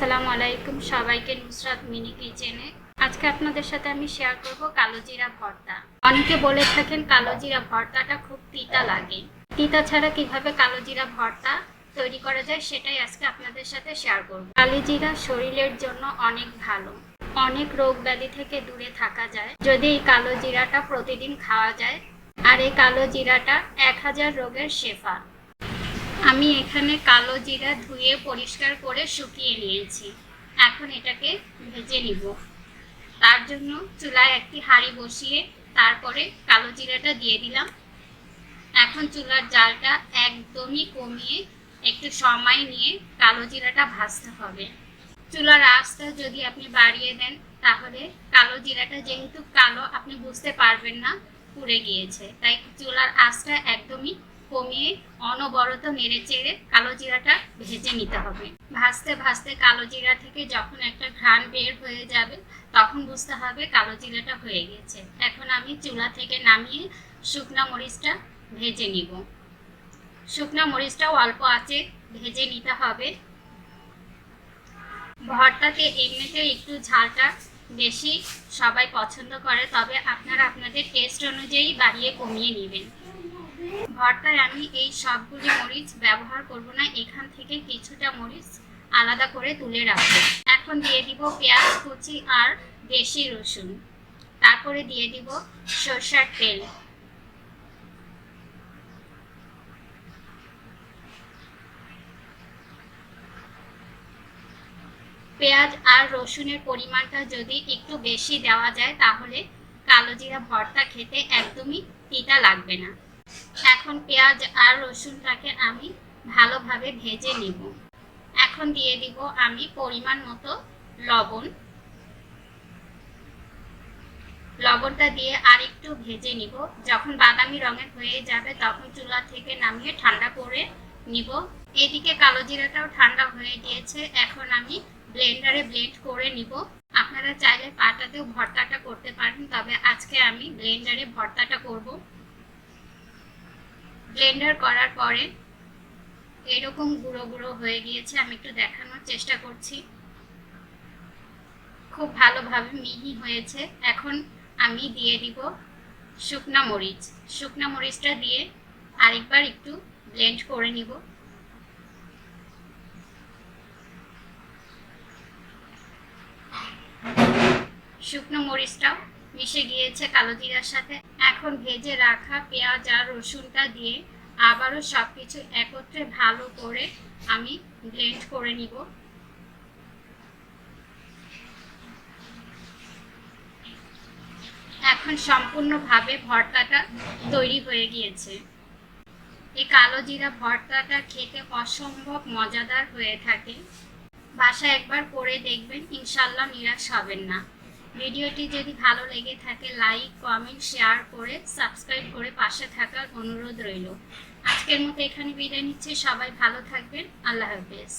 আসসালামু আলাইকুম সবাইকে নুসরাত মিনি কিচেনে। আজকে আপনাদের সাথে আমি শেয়ার করব কালো জিরা ভর্তা। অনেকে বলে থাকেন কালো জিরা ভর্তাটা খুব তিতা লাগে। তিতা ছাড়া কীভাবে কালো জিরা ভর্তা তৈরি করা যায় সেটাই আজকে আপনাদের সাথে শেয়ার করব। কালো জিরা শরীরের জন্য অনেক ভালো। অনেক রোগ ব্যাধি থেকে দূরে থাকা যায়। যদি এই কালো জিরাটা প্রতিদিন খাওয়া যায়, আর এই কালো জিরাটা এক হাজার রোগের শেফা আমি এখানে কালো জিরা ধুয়ে পরিষ্কার করে শুকিয়ে নিয়েছি। এখন এটাকে ভেজে নিব। তার জন্য চুলায় একটি হাঁড়ি বসিয়ে তারপরে কালো জিরাটা দিয়ে দিলাম। এখন চুলার জালটা একদমই কমিয়ে একটু সময় নিয়ে কালো জিরাটা ভাজতে হবে। চুলার আঁচটা যদি আপনি বাড়িয়ে দেন, তাহলে কালো জিরাটা যেহেতু কালো, আপনি বুঝতে পারবেন না পুড়ে গিয়েছে। তাই চুলার আঁচটা একদমই কমিয়ে অনবরত নেড়ে চেড়ে কালো জিরাটা ভেজে নিতে হবে। ভাজতে ভাজতে কালো জিরা থেকে যখন একটা ঘ্রাণ বের হয়ে যাবে, তখন বুঝতে হবে কালো জিরাটা হয়ে গেছে। এখন আমি চুলা থেকে নামিয়ে শুকনা মরিচটা ভেজে নিব। শুকনা মরিচটাও অল্প আছে ভেজে নিতে হবে। ভর্তাতে এমনিতে একটু ঝালটা বেশি সবাই পছন্দ করে, তবে আপনারা আপনাদের টেস্ট অনুযায়ী বাড়িয়ে কমিয়ে নেবেন। ভর্তায় আমি এই সবগুলি মরিচ ব্যবহার করব না, এখান থেকে কিছুটা মরিচ আলাদা করে তুলে রাখব। এখন দিয়ে দিব পেঁয়াজ, কুচি আর দেশি রসুন। তারপরে দিয়ে দিব সরষার তেল। পেঁয়াজ আর রসুনের পরিমাণটা যদি একটু বেশি দেওয়া যায়, তাহলে কালো জিরা ভর্তা খেতে একদমই তিতা লাগবে না। এখন পেঁয়াজ আর রসুনটাকে আমি ভালোভাবে ভেজে নিব। এখন দিয়ে দিব আমি পরিমাণ মতো লবণ। লবণটা দিয়ে আর একটু ভেজে নিব। যখন বাদামি রঙের হয়ে যাবে তখন চুলা থেকে নামিয়ে ঠান্ডা করে নিব। এদিকে কালো জিরাটাও ঠান্ডা হয়ে গিয়েছে। এখন আমি ব্লেন্ডারে ব্লেন্ড করে নিব। আপনারা চাইলে পাটাতেও ভর্তাটা করতে পারেন, তবে আজকে আমি ব্লেন্ডারে ভর্তাটা করব। ব্লেন্ডার করার পরে এরকম গুঁড়ো গুঁড়ো হয়ে গিয়েছে, আমি একটু দেখানোর চেষ্টা করছি। খুব ভালোভাবে মিহি হয়েছে। এখন আমি দিয়ে দিব শুকনা মরিচ। শুকনা মরিচটা দিয়ে আরেকবার একটু ব্লেন্ড করে নিব। শুকনো মরিচটাও মিশে গিয়েছে কালো জিরার সাথে। এখন ভেজে রাখা পেঁয়াজ আর রসুনটা দিয়ে আবারও সব কিছু একত্রে ভালো করে আমি ব্লেন্ড করে নিব। এখন সম্পূর্ণভাবে ভর্তাটা তৈরি হয়ে গিয়েছে। এই কালো জিরা ভর্তাটা খেতে অসম্ভব মজাদার হয়ে থাকে। বাসায় একবার করে দেখবেন ইনশাল্লাহ নিরাশ হবেন না। ভিডিওটি যদি ভালো লেগে থাকে, লাইক, কমেন্ট, শেয়ার করে, সাবস্ক্রাইব করে পাশে থাকার অনুরোধ রইল। আজকের মতো এখানে বিদায় নিচ্ছে। সবাই ভালো থাকবেন। আল্লাহ হাফেজ।